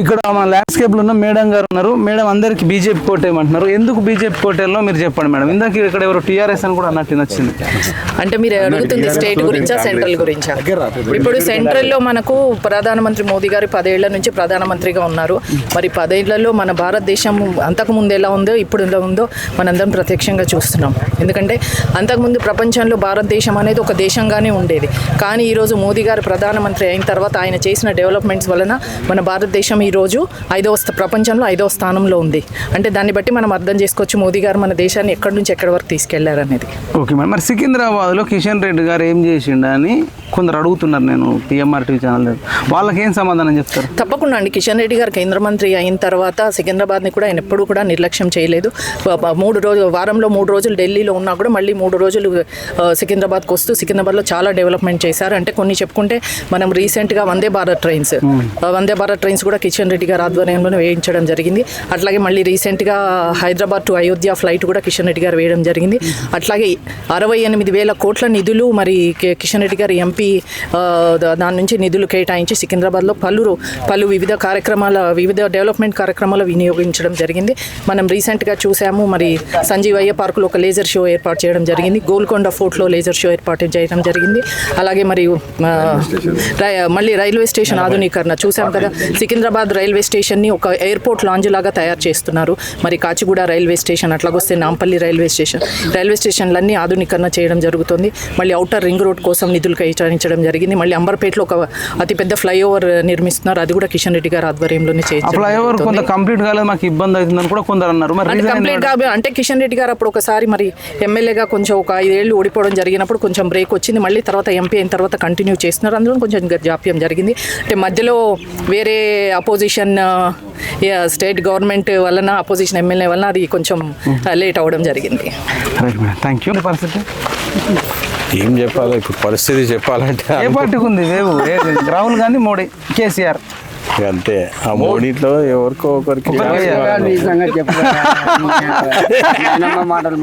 ఇక్కడ మన ల్యాండ్స్కేప్లో ఉన్న మేడం గారు ఉన్నారు. మేడం అందరికి బీజేపీ కోటేయమంటున్నారు ఎందుకు బీజేపీ కోటేలో మీరు చెప్పండి మేడం. ఇందాక ఇక్కడ ఎవరు టీఆర్ఎస్ అని కూడా అన్నట్టు నచ్చింది అంటే మీరు అడుగుతుంది స్టేట్ గురించా సెంట్రల్ గురించా? ఇప్పుడు సెంట్రల్లో మనకు ప్రధానమంత్రి మోదీ గారు పదేళ్ళ నుంచి ప్రధానమంత్రిగా ఉన్నారు. మరి పదేళ్ళలో మన భారతదేశం అంతకుముందు ఎలా ఉందో ఇప్పుడు ఎలా ఉందో మనందరం ప్రత్యక్షంగా చూస్తున్నాం. ఎందుకంటే అంతకుముందు ప్రపంచంలో భారతదేశం అనేది ఒక దేశంగానే ఉండేది. కానీ ఈరోజు మోదీ గారు ప్రధానమంత్రి అయిన తర్వాత ఆయన చేసిన డెవలప్మెంట్స్ వలన మన భారతదేశం ఈరోజు ఐదవ ప్రపంచంలో ఐదవ స్థానంలో ఉంది. అంటే దాన్ని బట్టి మనం అర్థం చేసుకోవచ్చు మోదీ గారు మన దేశాన్ని ఎక్కడి నుంచి ఎక్కడి వరకు తీసుకెళ్ళారనేది ఓకే మేడం మరి సికింద్రాబాద్లో కిషన్ రెడ్డి గారు ఏం చేసిండు అని కొందరు అడుగుతున్నారు నేను పిఎంఆర్ టీవీ ఛానల్. వాళ్ళకి ఏం సమాధానం చెప్తారు? తప్పకుండా అండి. కిషన్ రెడ్డి గారు కేంద్ర మంత్రి అయిన తర్వాత సికింద్రాబాద్ని కూడా ఆయన ఎప్పుడూ కూడా నిర్లక్ష్యం చేయలేదు. మూడు రోజులు వారంలో మూడు రోజులు ఢిల్లీలో ఉన్నా కూడా మళ్ళీ మూడు రోజులు సికింద్రాబాద్కి వస్తూ సికింద్రాబాద్లో చాలా డెవలప్మెంట్ చేశారు. అంటే కొన్ని చెప్పుకుంటే మనం రీసెంట్గా వందే భారత్ ట్రైన్స్. వందే భారత్ ట్రైన్స్ కూడా కిషన్ రెడ్డి గారు ఆధ్వర్యంలోనే వేయించడం జరిగింది. అట్లాగే మళ్ళీ రీసెంట్గా హైదరాబాద్ టు అయోధ్య ఫ్లైట్ కూడా కిషన్ రెడ్డి గారు వేయడం జరిగింది. అట్లాగే అరవై ఎనిమిది వేల కోట్ల నిధులు మరి కిషన్ రెడ్డి గారు ఎంపీ దాని నుంచి నిధులు కేటాయించి సికింద్రాబాద్లో పలు పలు వివిధ కార్యక్రమాల వివిధ డెవలప్మెంట్ కార్యక్రమాలు వినియోగించడం జరిగింది. మనం రీసెంట్గా చూసాము మరి సంజీవయ్య పార్కులో ఒక లేజర్ షో ఏర్పాటు చేయడం జరిగింది. గోల్కొండ ఫోర్ట్లో లేజర్ షో ఏర్పాటు చేయడం జరిగింది. అలాగే మరి రై- మళ్ళీ రైల్వే స్టేషన్ ఆధునీకరణ చూసాం కదా. సికింద్రాబాద్ రైల్వే స్టేషన్ని ఒక ఎయిర్పోర్ట్ లాంజ్ లాగా తయారు చేస్తున్నారు. మరి కాచిగూడ రైల్వే స్టేషన్ అట్లాగొస్తే నాంపల్లి రైల్వే స్టేషన్. రైల్వే స్టేషన్లన్నీ ఆధునీకరణ చేయడం జరుగుతుంది. మళ్ళీ అవుటర్ రింగ్ రోడ్ కోసం నిధులు కేటాయించడం జరిగింది. మళ్ళీ అంబర్పేటలో ఒక అతిపెద్ద ఫ్లైఓవర్ నిర్మిస్తున్నారు. అది కూడా కిషన్ రెడ్డి గారి ఆధ్వర్యంలోనే ఫ్లైఓవర్ కొంత జరుగుతుంది. కంప్లీట్ కాలేదు మాకు ఇబ్బంది అవుతుందని కూడా కొందరు అన్నారు. మరి అంటే reason కంప్లీట్ ఏంటి? గా అంటే కిషన్ రెడ్డి గారు అప్పుడు ఒకసారి మరి ఎమ్మెల్యేగా కొంచెం ఒక ఐదేళ్ళు ఓడిపోవడం జరిగినప్పుడు కొంచెం బ్రేక్ వచ్చింది. మళ్ళీ తర్వాత ఎంపీ అయిన తర్వాత కంటిన్యూ చేస్తున్నారు. అందులో కొంచెం జాప్యం జరిగింది. అంటే మధ్యలో వేరే అపోజిషన్ స్టేట్ గవర్నమెంట్ వలన అపోజిషన్ ఎమ్మెల్యే వలన అది కొంచెం లేట్ అవ్వడం జరిగింది. థ్యాంక్ యూ పరిస్థితి? ఏం చెప్పాలి? ఇప్పుడు పరిస్థితి చెప్పాలంటే ఏ వేవు ఏ- రాహుల్ గాంధీ మోడీ కేసీఆర్. అంతే. ఆ మూడింట్లో ఎవరికో ఒకరికి మాటలు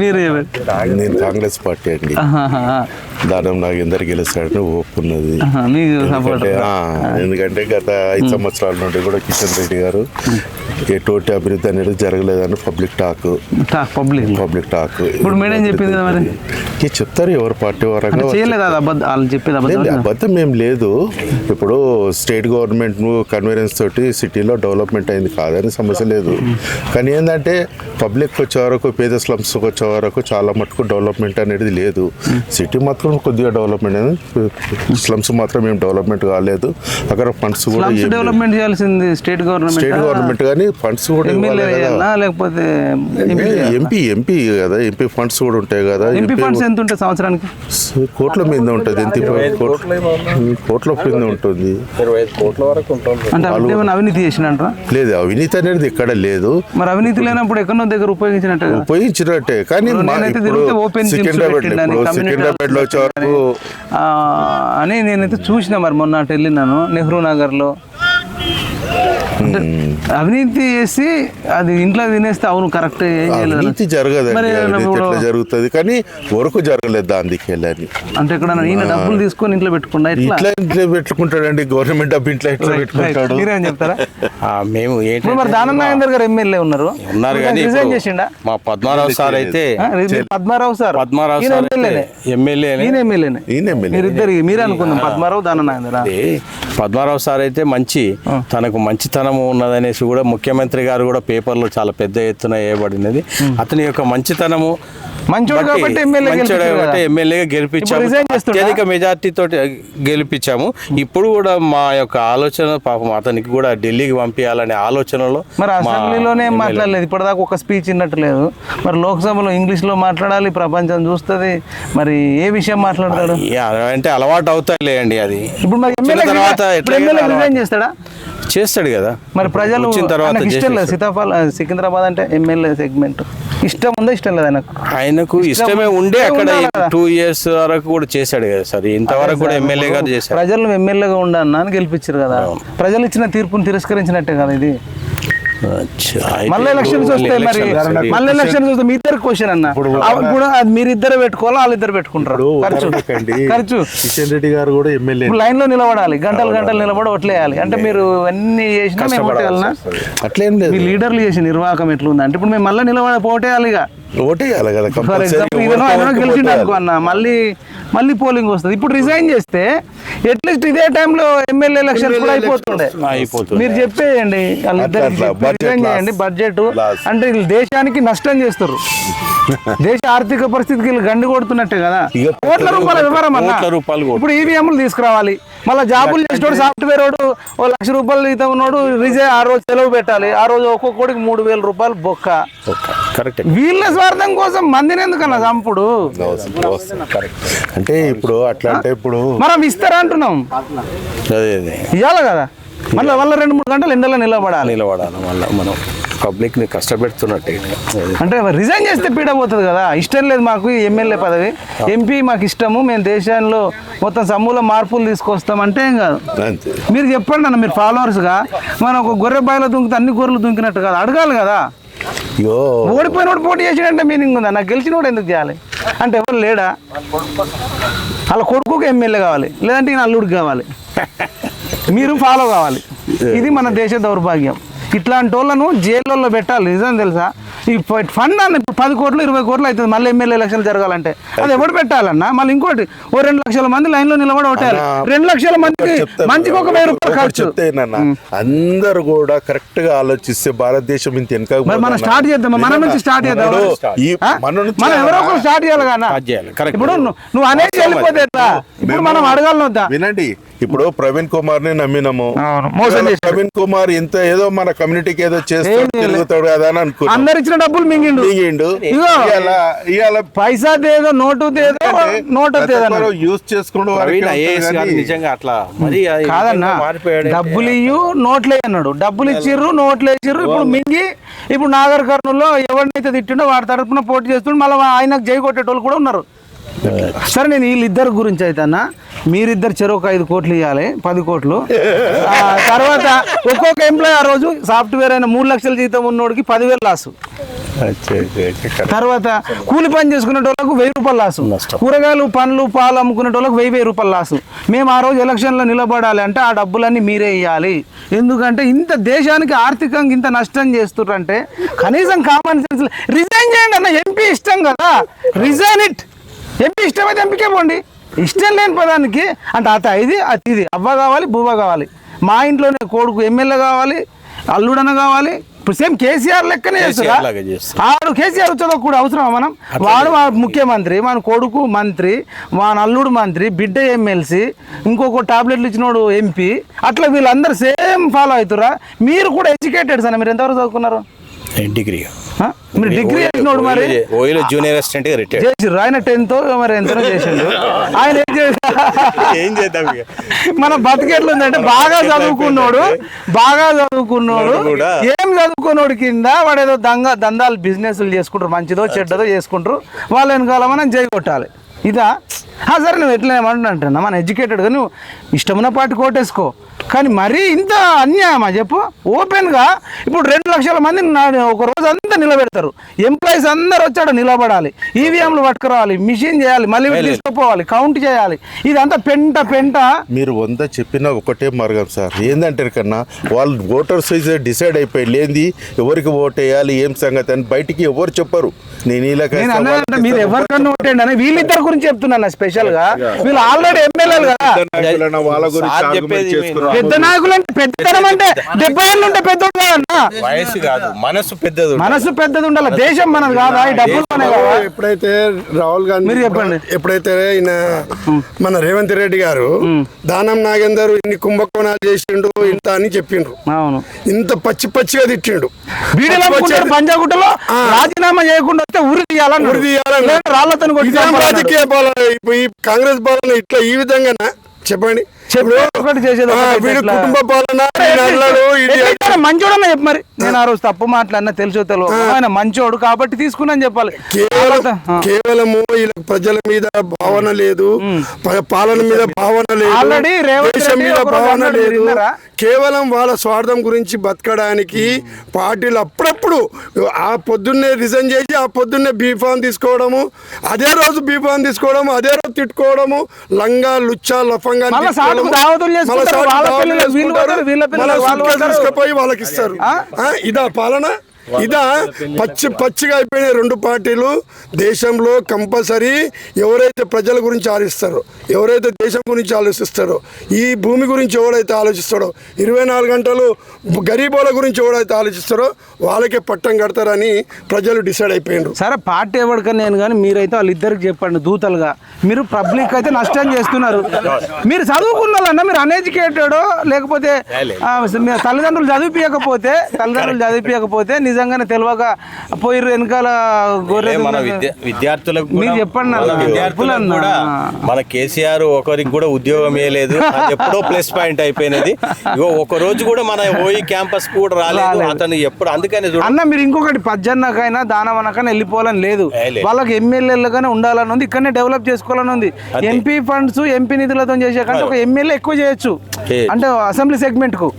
మీరు నేను కాంగ్రెస్ పార్టీ అండి. దానం నాగేందర్ గెలుస్తాడని సపోర్ట్ ఎందుకంటే గత ఐదు సంవత్సరాల నుండి కూడా కిషన్ రెడ్డి గారు ఎటువంటి అభివృద్ధి అనేది జరగలేదని public talk. Public public talk. ఇప్పుడు మేడం చెప్పింది మరి. చెప్తారు ఎవరు పార్టీ అబద్ధం అబద్ధం ఏం లేదు. ఇప్పుడు స్టేట్ గవర్నమెంట్ కన్వీనియన్స్ తోటి సిటీలో డెవలప్మెంట్ అయింది కాదని సమస్య లేదు. కానీ ఏంటంటే పబ్లిక్ వచ్చే వరకు పేద స్లమ్స్ వచ్చే వరకు చాలా మటుకు డెవలప్మెంట్ అనేది లేదు. సిటీ మాత్రం కొద్దిగా డెవలప్మెంట్ అయింది. స్లమ్స్ మాత్రం ఏం డెవలప్మెంట్ కాలేదు. అక్కడ ఫండ్స్ కూడా డెవలప్మెంట్ చేయాల్సింది స్టేట్ గవర్నమెంట్ స్టేట్ గవర్నమెంట్ కానీ ఫండ్స్ కూడా లేకపోతే ఎంపీ ఎంపీ కదా. ఎంపీ ఫండ్స్ కూడా ఉంటాయి కదా. ఎంపీ ఫండ్స్ ఎంత ఉంటాయి సంవత్సరానికి? కోట్ల మీద ఉంటుంది. ఎంత కోట్ల మీద ఉంటుంది. అంటే అవినీతి ఏమైనా అవినీతి చేసినట్రా లేదు అవినీతి అనేది ఎక్కడ లేదు. మరి అవినీతి లేనప్పుడు ఎక్కడో దగ్గర ఉపయోగించినట్టు కదా. ఉపయోగించినట్టే. కానీ సికింద్రాబాద్లో అని నేనైతే చూసిన మరి మొన్న అటు వెళ్ళినాను నెహ్రూ నగర్లో. అంటే అవినీతి చేసి అది ఇంట్లో తినేస్తే అవును కరెక్ట్ ఏం చేయలేదు అవినీతి ఎట్లా జరుగుతుంది? కానీ వరకు జరగలేదు దానికి వెళ్ళని. అంటే ఇక్కడ ఈయన డబ్బులు తీసుకొని ఇంట్లో పెట్టుకున్నా ఇట్లా ఇట్లా ఇంట్లో పెట్టుకుంటాడండి గవర్నమెంట్ డబ్బు ఇంట్లో ఎట్లా పెట్టుకుంటాడు? మీరేం చెప్తారా? ఆ, మేము ఏంటంటే మరి దానం నాగేందర్ గారు ఎమ్మెల్యే ఉన్నారు. ఉన్నారు కానీ రిజైన్ చేసిండా? మా పద్మారావు సార్ అయితే పద్మారావు సార్. పద్మారావు సార్ ఎమ్మెల్యేనే. ఎమ్మెల్యే ఈయన ఎమ్మెల్యేనే. ఈయన ఎమ్మెల్యే. మీరిద్దరు మీరే అనుకుందాం పద్మారావు దానం నాగేందర్? పద్మారావు సార్ అయితే మంచి తనకు మంచితనం ఉన్నదనేసి కూడా ముఖ్యమంత్రి గారు కూడా పేపర్లో చాలా పెద్ద ఎత్తున వేయబడినది అతని యొక్క మంచితనము మంచోడు బట్టి- కాబట్టి ఎమ్మెల్యే. ఎమ్మెల్యేగా గెలిపించాము? అత్యధిక మెజార్టీ తోటి గెలిపించాము. ఇప్పుడు కూడా మా యొక్క ఆలోచన పాపం అతనికి కూడా ఢిల్లీకి పంపించాలనే ఆలోచనలో మరి అసెంబ్లీలోనే మాట్లాడలేదు. ఇప్పటిదాకా ఒక స్పీచ్ ఇన్నట్టు లేదు. మరి లోక్సభలో ఇంగ్లీష్లో మాట్లాడాలి ప్రపంచం చూస్తుంది. మరి ఏ విషయం మాట్లాడతాడు? అంటే అలవాటు అవుతాయిలే అండి అది. ఇప్పుడు మరి తర్వాత రిజైన్ చేస్తాడా? చేస్తాడు కదా. మరి ప్రజలు వచ్చిన తర్వాత. సీతాఫల్ సికింద్రాబాద్ అంటే ఎమ్మెల్యే సెగ్మెంట్ ఇష్టం ఉందో ఇష్టం లేదు ఆయనకు? ఆయనకు ఇష్టం ఇష్టమే ఉండే అక్కడ. టూ ఇయర్స్ వరకు కూడా చేశాడు కదా సార్. ఇంతవరకు కూడా ఎమ్మెల్యే గారు చేశాడు ప్రజలు ఎమ్మెల్యేగా అని గెలిపించారు కదా. ప్రజలు ఇచ్చిన తీర్పును తిరస్కరించినట్టే కదా ఇది. మళ్ళీ ఎలక్షన్స్ వస్తాయి మరి. మళ్ళీ ఎలక్షన్స్ వస్తే మీ ఇద్దరు క్వశ్చన్ అన్న. ఇప్పుడు అది మీరు ఇద్దరు పెట్టుకోవాలి వాళ్ళు ఇద్దరు పెట్టుకుంటారు? ఖర్చు. ఖర్చు. కిషన్ రెడ్డి గారు కూడా ఎమ్మెల్యే. లైన్లో నిలబడాలి. గంటలు గంటలు నిలబడి ఓట్లేయాలి అంటే మీరు అన్ని చేసినా మేము అట్లేం మీ లేదు. లీడర్లు చేసిన నిర్వాహకం ఎట్లుంది? అంటే ఇప్పుడు మేము మళ్ళీ నిలబడి పోటేయాలి ఇక. ఓటేయాలి కదా ఫర్ ఎగ్జాంపుల్ ఆయన గెలిచిండు అనుకో అన్న మళ్ళీ మళ్ళీ పోలింగ్ వస్తుంది. ఇప్పుడు రిజైన్ చేస్తే అట్లీస్ట్ ఇదే టైంలో ఎమ్మెల్యే ఎలక్షన్స్ కూడా అయిపోతుండే. మీరు చెప్పేయండి రిజైన్. చేయండి బడ్జెట్. అంటే వీళ్ళు దేశానికి నష్టం చేస్తారు దేశ ఆర్థిక పరిస్థితికి వీళ్ళు గండి కొడుతున్నట్టే కదా. కోట్ల రూపాయల వివరం అన్న. ఇప్పుడు ఈవీఎంలు తీసుకురావాలి. మళ్ళీ జాబులు చేసేటోడు సాఫ్ట్వేర్ వాడు ఓ లక్ష రూపాయలు జీతం ఉన్నాడు రిజైన్ ఆ రోజు సెలవు పెట్టాలి. ఆ రోజు ఒక్కొక్కడికి మూడు వేల రూపాయలు బొక్క. కరెక్ట్. వీళ్ళ స్వార్థం కోసం మందిని ఎందుకన్నా చంపుడు? అంటే ఇప్పుడు అట్లా అంటే ఇప్పుడు మనం ఇస్తారా అంటున్నాం? ఇవ్వాలి కదా? మళ్ళీ వాళ్ళ రెండు మూడు గంటలు ఎండలో నిలబడాలి. నిలబడాలి మళ్ళీ మనం పబ్లిక్ని కష్టపెడుతున్నట్టే. అంటే రిజైన్ చేస్తే పీడ పోతుంది కదా? ఇష్టం లేదు మాకు ఎమ్మెల్యే పదవి. ఎంపీ మాకు ఇష్టము మేము దేశంలో మొత్తం సమూల మార్పులు తీసుకొస్తాం అంటే ఏం కాదు. మీరు చెప్పండి అన్న మీరు ఫాలోవర్స్గా మనం ఒక గొర్రె బాయిలో దుంకితే అన్ని గొర్రెలు దుంకినట్టు కాదు. అడగాలి కదా? అయ్యో ఓడిపోయినోడు పోటీ చేసాడంటే మీనింగ్ ఉందా? నాకు గెలిచినోడు ఎందుకు చేయాలి? అంటే ఎవరు లేడా? వాళ్ళ కొడుకుకి ఎమ్మెల్యే కావాలి లేదంటే ఈయన అల్లుడికి కావాలి. మీరు ఫాలో కావాలి. ఇది మన దేశ దౌర్భాగ్యం. ఇట్లాంటి వాళ్ళను జైల్లో పెట్టాలి నిజం తెలుసా? ఈ ఫండ్ అన్న ఇప్పుడు పది కోట్లు ఇరవై కోట్లు అవుతుంది. మళ్ళీ ఎమ్మెల్యే ఎలక్షన్లు జరగాలంటే. అది ఎవడు పెట్టాలన్నా? మళ్ళీ ఇంకోటి ఓ రెండు లక్షల మంది లైన్లో నిలబడి ఓటేయాలి. రెండు లక్షల మందికి. మంచికి ఒక వెయ్యి రూపాయలు ఖర్చు. అందరు కూడా కరెక్ట్గా ఆలోచిస్తే భారతదేశం ఇంత వెనక మనం స్టార్ట్ చేద్దాం మన నుంచి స్టార్ట్ చేద్దాం? మన నుంచి మనం ఎవరో ఒకరు స్టార్ట్ చేయాలి కదా. correct. ఇప్పుడు నువ్వు- అనేది వెళ్ళిపోతే ఇప్పుడు మనం అడగాలని వద్దా వినండి. ఇప్పుడు ప్రవీణ్ కుమార్ని నమ్మినాము. ప్రవీణ్ కుమార్ ఇంత ఏదో మన కమ్యూనిటీకి ఏదో చేస్తాడు. తిరుగుతాడు కదా అని అనుకున్నాం. అందరు ఇచ్చిన డబ్బులు మింగిండు. ఇగో. ఇవాళ పైసా తేదో నోటు తేదో నోటు తేదో యూజ్ చేసుకుంటూ నిజంగా అట్లా. మరి కాదన్నా డబ్బులు ఇయ్యు నోట్లే అన్నాడు. డబ్బులు ఇచ్చిర్రు నోట్లు ఇచ్చిర్రు ఇప్పుడు మింగి ఇప్పుడు నాగర్ కర్నూల్లో ఎవరినైతే తిట్టిండో వాడి తరపున పోటీ చేస్తుండే మళ్ళీ ఆయనకు జై కొట్టేటోళ్ళు కూడా ఉన్నారు. సరే నేను వీళ్ళిద్దరి గురించి అయితే అన్న మీరిద్దరు చెరువు ఐదు కోట్లు ఇవ్వాలి పది కోట్లు. తర్వాత ఒక్కొక్క ఎంప్లాయ్ ఆ రోజు సాఫ్ట్వేర్ అయిన మూడు లక్షల జీతం ఉన్నోడికి పదివేలు లాసు తర్వాత కూలి పని చేసుకునే వాళ్ళకు వెయ్యి రూపాయలు లాసు కూరగాయలు పండ్లు పాలు అమ్ముకునే వాళ్ళకి వెయ్యి వెయ్యి రూపాయలు లాసు మేము ఆ రోజు ఎలక్షన్లో నిలబడాలి అంటే ఆ డబ్బులన్నీ మీరే ఇవ్వాలి ఎందుకంటే ఇంత దేశానికి ఆర్థికంగా ఇంత నష్టం చేస్తున్నారంటే కనీసం కామన్ సెన్స్ రిజైన్ చేయండి అన్న ఎంపీ ఇష్టం కదా. రిజైన్ ఇట్ ఎంపీ ఇష్టమైతే ఎంపీకే పోండి ఇష్టం లేని పదానికి అంటే అత ఇది అతి ఇది. అవ్వ కావాలి బువ్వ కావాలి. మా ఇంట్లోనే కొడుకు ఎమ్మెల్యే కావాలి అల్లుడన కావాలి. ఇప్పుడు సేమ్ కేసీఆర్ లెక్కనే చేస్తారు. ఆడు కేసీఆర్ చదువు కూడా అవసరమా మనం? వాడు మా ముఖ్యమంత్రి మన కొడుకు మంత్రి మన అల్లుడు మంత్రి బిడ్డ ఎమ్మెల్సీ ఇంకొక టాబ్లెట్లు ఇచ్చినోడు ఎంపీ. అట్లా వీళ్ళందరూ సేమ్ ఫాలో అవుతురా మీరు కూడా ఎడ్యుకేటెడ్ సార్ మీరు ఎంతవరకు చదువుకున్నారు? డిగ్రీ? మీరు డిగ్రీ చేసినోడు మరి ఓయిలో జూనియర్ అసిస్టెంట్గా రిటైర్డ్ చేసిర్రు ఆయన టెన్త్ మరి ఎంతనో చేసిండు ఆయన ఏం ఏం చేద్దాం మన బతికెట్లు ఉందంటే బాగా చదువుకున్నోడు బాగా చదువుకున్నోడు. ఏం చదువుకున్నోడు కింద వాడు ఏదో దంగ దందాలు బిజినెస్లు చేసుకుంటారు మంచిదో చెడ్డదో చేసుకుంటారు వాళ్ళ వెనకాల మనం జై కొట్టాలి ఇదా? సరే నువ్వు ఎట్లా ఏమంటున్నా మన ఎడ్యుకేటెడ్గా నువ్వు ఇష్టమున్న పార్టీ కోటేసుకో. కానీ మరీ ఇంత అన్యాయమా చెప్పు? ఓపెన్గా ఇప్పుడు రెండు లక్షల మంది ఒక రోజు అంతా నిలబెడతారు. ఎంప్లాయీస్ అందరు వచ్చాడు నిలబడాలి. ఈవీఎంలు పట్టుకురావాలి మిషన్ చేయాలి మళ్ళీ తీసుకుపోవాలి కౌంట్ చేయాలి. ఇదంతా పెంట పెంట. మీరు వంద చెప్పినా ఒకటే మార్గం సార్. ఏందంటారు కన్నా వాళ్ళు ఓటర్స్ అయితే డిసైడ్ అయిపోయి లేనిది ఎవరికి ఓట్ వేయాలి ఏం సంగతి అని బయటికి ఎవరు చెప్పరు. నేను ఇలా మీరు ఎవరికన్నా ఓటేయండి అని వీళ్ళిద్దరి గురించి చెప్తున్నాను స్పెషల్గా వీళ్ళు ఆల్రెడీ ఎమ్మెల్యేలు కదా. పెద్ద నాయకులు అంటే పెద్దతనం అంటే డెబ్బై ఏళ్ళు ఉంటే కాదన్నా వయసు కాదు మనసు పెద్దది ఉండాలి. మనసు పెద్దది ఉండాలి. దేశం మనది కాదా? ఈ డబ్బులు ఎప్పుడైతే రాహుల్ గాంధీ మీరు చెప్పండి. ఎప్పుడైతే ఈయన మన రేవంత్ రెడ్డి గారు దానం నాగేందర్ ఇన్ని కుంభకోణాలు చేసిండు ఇంత అని చెప్పిండ్రు అవును. ఇంత పచ్చి పచ్చిగా తిట్టిండు. పంజాగుట్టలో రాజీనామా చేయకుండా వస్తే ఉరి తీయాలని ఉరి తీయాలని. లేదంటే రాళ్ళతో కొట్టి పాలన ఈ కాంగ్రెస్ పాలన ఇట్లా ఈ విధంగా చెప్పండి. కుటుంబ పాలన మంచోడన్న చెప్పు మరి. నేను ఆ రోజు తప్పు మాట్లాడినా తెలుసో తెలియదు ఆయన మంచోడు కాబట్టి తీసుకున్నాను చెప్పాలి. కేవలము ప్రజల మీద భావన లేదు పాలన మీద భావన లేదు దేశం మీద భావన లేదు? కేవలం వాళ్ళ స్వార్థం గురించి బతకడానికి పార్టీలు అప్పుడప్పుడు ఆ పొద్దున్నే రిజైన్ చేసి ఆ పొద్దున్నే బీఫామ్ తీసుకోవడము అదే రోజు బీఫామ్ తీసుకోవడము అదే రోజు తిట్టుకోవడము లంగా లుచ్చా లఫంగా తీసుకుపోయి వాళ్ళకి ఇస్తారు. ఇదా పాలన? ఇదా పచ్చి పచ్చిగా అయిపోయిన రెండు పార్టీలు. దేశంలో కంపల్సరీ ఎవరైతే ప్రజల గురించి ఆలోచిస్తారో ఎవరైతే దేశం గురించి ఆలోచిస్తారో ఈ భూమి గురించి ఎవరైతే ఆలోచిస్తాడో ఇరవై నాలుగు గంటలు గరీబోల గురించి ఎవరైతే ఆలోచిస్తారో వాళ్ళకే పట్టం కడతారని ప్రజలు డిసైడ్ అయిపోయిండ్రు సరే పార్టీ ఎవరికని నేను కానీ మీరైతే వాళ్ళిద్దరికి చెప్పండి దూతలుగా. మీరు పబ్లిక్ అయితే నష్టం చేస్తున్నారు. మీరు చదువుకున్న వాళ్ళన్నా మీరు అన్ఎడ్యుకేటెడ్ లేకపోతే తల్లిదండ్రులు చదివిపించకపోతే తల్లిదండ్రులు చదివిపించకపోతే నిజంగానే తెలియక పోయిర్రు వెనకాల గొర్రె మన విద్య విద్యార్థులకు మీరు చెప్పండి అన్న. విద్యార్థులకు చెప్పులన్నా. కూడా మన కేసీఆర్ ఒకరికి కూడా ఉద్యోగం అది ఎప్పుడో ప్లస్ పాయింట్ అయిపోయినది ఇగో ఒక రోజు కూడా మన ఓయి క్యాంపస్ కూడా రాలేదు. అతను ఎప్పుడు అందుకని చూడు అన్న మీరు ఇంకొకటి పజ్జన్నకైనా దానవనకైనా వెళ్ళిపోవాలని లేదు ఏ లేదు. వాళ్ళకి ఎమ్మెల్యేలుగానే ఉండాలని ఉంది ఇక్కడనే డెవలప్ చేసుకోవాలని ఉంది. ఎంపీ ఫండ్స్ ఎంపీ నిధులతో చేసే కంటే ఒక ఎమ్మెల్యే ఎక్కువ చేయొచ్చు చేయొచ్చు. అంటే అసెంబ్లీ సెగ్మెంట్కు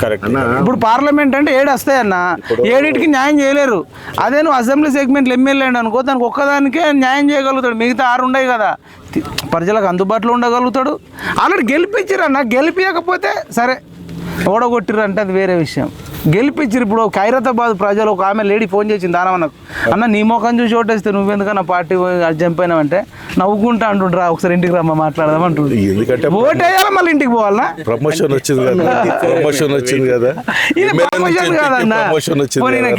కరెక్ట్. ఇప్పుడు పార్లమెంట్ అంటే ఏడు వస్తాయన్న ఏడిటికి న్యాయం చేయలేరు. అదే నువ్వు అసెంబ్లీ సెగ్మెంట్లు ఎమ్మెల్యే అనుకో దానికి ఒక్కదానికే న్యాయం చేయగలుగుతాడు. మిగతా ఆరు ఉండవు కదా. ప్రజలకు అందుబాటులో ఉండగలుగుతాడు. ఆల్రెడీ గెలిపించారన్న గెలిపించకపోతే సరే. ఓడగొట్టిర్రు అంటే అది వేరే విషయం. గెలిపించారు ఇప్పుడు ఖైరతాబాద్ ప్రజలు ఒక ఆమె లేడీ ఫోన్ చేసింది దానవనకు అన్న నీ ముఖం చూసి ఓటేస్తే నువ్వెందుకన్నా పార్టీ చంపోయినావంటే నవ్వుకుంటా అంటుండ్రా ఒకసారి ఇంటికి రమ్మ మాట్లాడదాం అంటుండ్రు ఎందుకంటే ఓటేయాలి మళ్ళీ ఇంటికి పోవాలనా? ప్రమోషన్ వచ్చింది కదా. ప్రమోషన్ వచ్చింది కదా. ఇది ప్రమోషన్ కాదన్న.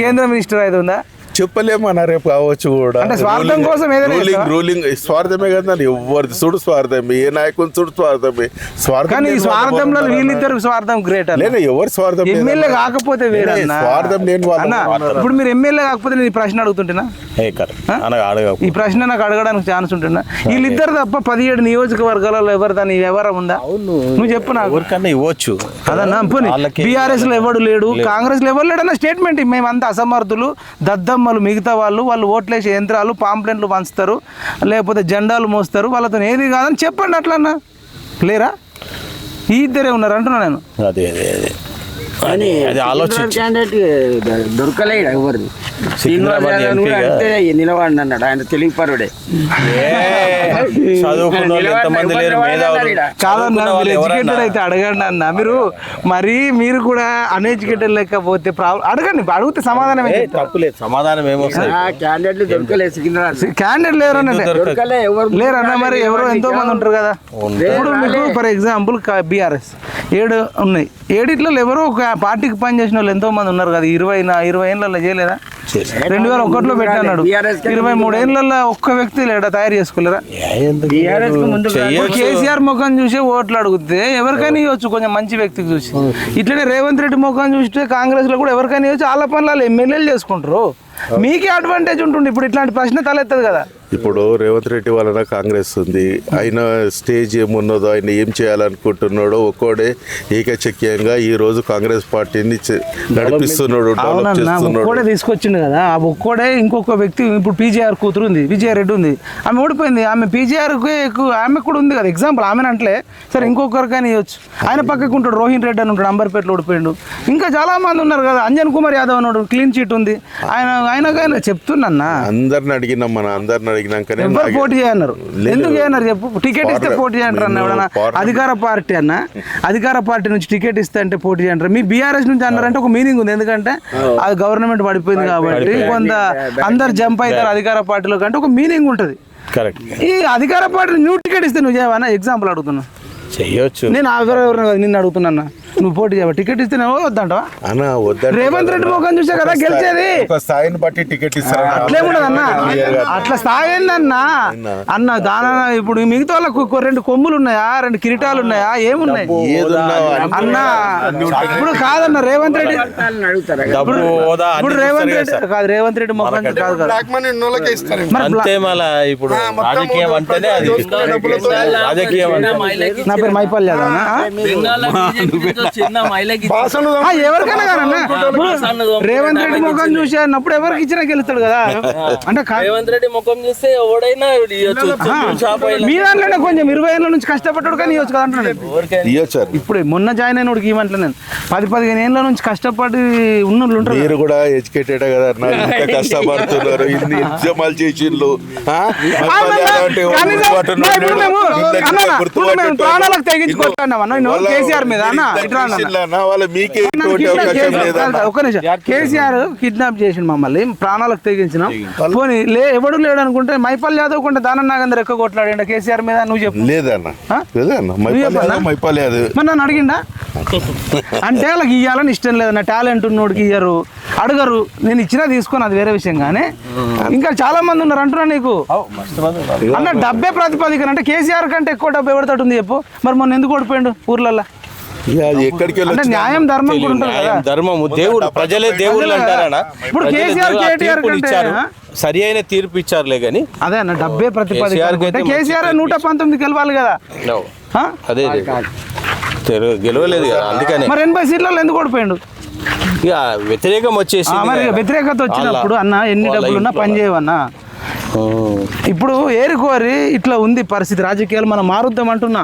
కేంద్ర మినిస్టర్ అయితే ఉందా? చెప్పలేమన్నా రేపు కావచ్చు కూడా. అంటే స్వార్థం కోసం ఏదైనా రూలింగ్? రూలింగ్ స్వార్థమే కదా ఎవరిది చూడు స్వార్థమే. ఏ నాయకుని చూడు స్వార్థమే. స్వార్థం కానీ ఈ స్వార్థంలో? వీళ్ళిద్దరు స్వార్థం గ్రేట్ అన్న. లేదు ఎవరు స్వార్థం. ఎమ్మెల్యే కాకపోతే వేరన్నా. స్వార్థం లేని వాళ్ళు అన్న మాత్రం. ఇప్పుడు మీరు ఎమ్మెల్యే కాకపోతే నేను ఈ ప్రశ్న అడుగుతుంటున్నా ఈ ప్రశ్న నాకు అడగడానికి ఛాన్స్ ఉంటున్నా వీళ్ళిద్దరు తప్ప పదిహేడు నియోజకవర్గాలలో ఎవరు దాని వ్యవహారం ఉందా? నువ్వు చెప్పు నాకు. ఎవరికన్నా ఇవ్వచ్చు. అదన్నా బీఆర్ఎస్లో ఎవడు లేడు కాంగ్రెస్లో ఎవరు లేడన్న స్టేట్మెంట్ మేమంతా అసమర్థులు మళ్ళీ మిగతా వాళ్ళు వాళ్ళు ఓట్లేసే యంత్రాలు పాంప్లెంట్లు పంచుతారు లేకపోతే జెండాలు మోస్తారు వాళ్ళతో ఏది కాదని చెప్పండి అట్లన్నా. లేరా? ఈ ఇద్దరే ఉన్నారు అంటున్నా నేను. అదే అదే అదే. అది అది ఆలోచించి. క్యాండిడేట్ దొరకలేడు ఎవరిది. సికింద్రాబాద్ శ్రీనివాస్ యాదవ్ కూడా ఎంపీగా? అంతే నిలబడి అన్నాడు ఆయన తెలివిపరుడే ఏ, చదువుకున్న వాళ్ళు ఎంతమంది లేరు మేధావులు. కాదన్నా చదువుకున్న మీరు ఎడ్యుకేటెడ్ అయితే అడగండి అన్న. మీరు మరి మీరు కూడా అన్ఎడ్యుకేటెడ్ లేకపోతే అడగండి. అడిగితే సమాధానం ఏ, తప్పులేదు సమాధానం ఏమొస్తుంది ఆ క్యాండిడేట్లు దొరకలేదు సికింద్రాబాద్. క్యాండిడేట్ లేరు అన్నట్టే. ఎవరు లేరన్న మరి ఎవరో ఎంతో మంది ఉంటారు కదా. ఇప్పుడు మీకు ఫర్ ఎగ్జాంపుల్ బీఆర్ఎస్ ఏడు ఉన్నాయి. ఏడిట్లో ఎవరో ఒక పార్టీకి పనిచేసిన వాళ్ళు ఎంతో మంది ఉన్నారు కదా ఇరవై నా ఇరవై ఏళ్ళలో చేయలేదా. రెండు వేల ఒకటిలో కి ఇరవై మూడు ఏళ్ళల్లో ఒక్క వ్యక్తి లేడా? తయారు చేసుకోలేరా. కేసీఆర్ ముఖం చూసి ఓట్లు అడిగితే ఎవరికైనా ఇవ్వచ్చు కొంచెం మంచి వ్యక్తికి చూసి. ఇట్లనే రేవంత్ రెడ్డి ముఖం చూస్తే కాంగ్రెస్లో కూడా ఎవరికైనా ఇవ్వచ్చు వాళ్ళ పనులు వాళ్ళు ఎమ్మెల్యేలు చేసుకుంటారు. మీకే అడ్వాంటేజ్ ఉంటుంది. ఇప్పుడు ఇట్లాంటి ప్రశ్న తలెత్తదు కదా. ఇప్పుడు రేవంత్ రెడ్డి వలన కాంగ్రెస్ ఉంది. ఆయన స్టేజ్ ఏమున్నదో ఆయన ఏం చేయాలనుకుంటున్నాడో ఒక్కోడే ఏకచక్యంగా ఈ రోజు కాంగ్రెస్ పార్టీని నడిపిస్తున్నాడు ఒక్కోడే తీసుకొచ్చిండు కదా. ఆ ఒక్కోడే ఇంకొక వ్యక్తి ఇప్పుడు పీజీఆర్ కూతురు ఉంది విజయ రెడ్డి ఉంది. ఆమె ఓడిపోయింది. ఆమె పీజీఆర్కి ఎక్కువ ఆమె కూడా ఉంది కదా. ఎగ్జాంపుల్ ఆమె అంటలే. సరే ఇంకొకరికైనా ఇవ్వచ్చు. ఆయన పక్కకు ఉంటాడు రోహిన్ రెడ్డి అని ఉంటాడు అంబర్పేటలో ఓడిపోయిండు. ఇంకా చాలా మంది ఉన్నారు కదా. అంజన్ కుమార్ యాదవ్ అన్నాడు క్లీన్ చీట్ ఉంది. ఆయన ఆయనకైనా చెప్తున్నా అందరిని అడిగినాం మన అందరిని అడిగినాకనే ఎవరు పోటీ చేయన్నారు. ఎందుకు చేయన్నారు చెప్పు? టికెట్ ఇస్తే పోటీ చేయంటారు అన్న నేను ఎవడన్నా అధికార పార్టీ అన్న. అధికార పార్టీ నుంచి టికెట్ ఇస్తే అంటే పోటీ చేయంటారు మీ బీఆర్ఎస్ నుంచి అన్నారంటే ఒక మీనింగ్ ఉంది. ఎందుకంటే అది గవర్నమెంట్ పడిపోయింది కాబట్టి కొంత అందరు జంప్ అవుతారు అధికార పార్టీలో కంటే ఒక మీనింగ్ ఉంటుంది. కరెక్ట్. ఈ అధికార పార్టీ నువ్వు టికెట్ ఇస్తే నువ్వు చేయవా ఎగ్జాంపుల్ అడుగుతున్నా. చెయ్యొచ్చు. నేను ఎవరెవరు నిన్ను అడుగుతున్నా నువ్వు పోటీ చేయవా? టికెట్ ఇస్తే నువ్వు వద్దంటవా? అన్న వద్దంటే రేవంత్ రెడ్డి ముఖం చూసే కదా గెలిచేది. ఒక స్థాయిని బట్టి టికెట్ ఇస్తారు అట్లేముండదు అన్న. అట్లా స్థాయి ఏందన్నా? అన్న. దాన ఇప్పుడు మిగతా వాళ్ళకు కొ- రెండు కొమ్ములు ఉన్నాయా? రెండు కిరీటాలు ఉన్నాయా? ఏమున్నాయి? ఏదున్నా అన్న ఇప్పుడు కాదన్న రేవంత్ రెడ్డి ఇప్పుడు రేవంత్ చూస్తారు రెడ్డి కదా రేవంత్ రెడ్డి ముఖం కాదు కదా. అంతే మళ్ళా ఇప్పుడు రాజకీయం అంటేనే అది. నా పేరు మైపల్ యాదవ్ అన్న? చిన్న మైలకి ఎవరికైనా కానీ రేవంత్ రెడ్డి ముఖం చూసి అన్నప్పుడు ఎవరికి ఇచ్చినా గెలుస్తాడు కదా? అంటే రేవంత్ రెడ్డి ముఖం చూస్తే ఎవడైనా అయినా. మీ దాంట్లోనే కొంచెం ఇరవై ఏళ్ళ నుంచి కష్టపడ్డాడు కానీ ఇవ్వచ్చు కదా అంటున్నాడు. ఇప్పుడు మొన్న జాయిన్ అయినోడికి ఇవ్వంట్లే నేను. పది పదిహేను ఏళ్ళ నుంచి కష్టపడి ఉన్నోళ్ళు ఉంటారు మీరు కూడా ఎడ్యుకేటెడ్ కదా కష్టపడుతున్నారు ఇన్ని ఉద్యమాలు చేసిండ్రు. ప్రాణాలకు తెగించి కొట్టాను అన్న, నేను వాళ్ళ- కేసీఆర్ మీద లేదన్న నిమిషం. కేసీఆర్ కిడ్నాప్ చేసిండు మమ్మల్ని. ప్రాణాలకు తెగించినాం. పోనీ లే ఎవడు లేడు అనుకుంటే మైపల్ యాదవ్ కొంటే దానం నాగేందర్ ఎక్కువ కొట్లాడండి? కేసీఆర్ మీద నువ్వు చెప్పు. లేదన్న? లేదన్న. మైపాలి మరి నన్ను అడిగిండా? అంటే వాళ్ళకి ఇవ్వాలని ఇష్టం లేదు నా టాలెంట్ ఉన్నోడికి ఇయ్యరు. అడగరు. నేను ఇచ్చినా తీసుకొని అది వేరే విషయం కానీ ఇంకా చాలా మంది ఉన్నారు అంటున్నా నీకు. అన్న డబ్బే ప్రాతిపదికన అంటే కేసీఆర్ కంటే ఎక్కువ డబ్బు ఎవరితోటి ఉంది చెప్పు. మరి మొన్న ఎందుకు ఓడిపోయిండు ఊర్లలో ఇక అది ఎక్కడికి వెళ్ళొచ్చు న్యాయం ధర్మం న్యాయం, ధర్మము దేవుడు ప్రజలే దేవుళ్ళు. అంటారనా? ఇప్పుడు కేసీఆర్, కేటీఆర్ ఇచ్చారు? సరి అయిన తీర్పు ఇచ్చారులే కానీ అదే అన్న డబ్బే ప్రతిపాదిక కేసీఆర్ నూట పంతొమ్మిది గెలవాలి కదా. ఆ? అదే గెలవలేదు కదా అందుకనే. మరి ఎనభై సీట్లలో ఎందుకు ఓడిపోయిండు? ఇక వ్యతిరేకం వచ్చేసి వ్యతిరేకత వచ్చినప్పుడు అన్న ఎన్ని డబ్బులున్నా పని చేయవన్నా? ఇప్పుడు ఏరుకోరి ఇట్లా ఉంది పరిస్థితి. రాజకీయాలు మనం మారుద్దాం అంటున్నా.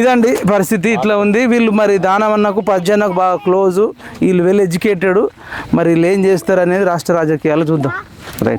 ఇదండి పరిస్థితి. ఇట్లా ఉంది. వీళ్ళు మరి దానవన్నకు పద్యన్నకు బాగా క్లోజు వీళ్ళు వెల్ ఎడ్యుకేటెడ్ మరి వీళ్ళు ఏం చేస్తారు అనేది రాష్ట్ర రాజకీయాలు చూద్దాం. రైట్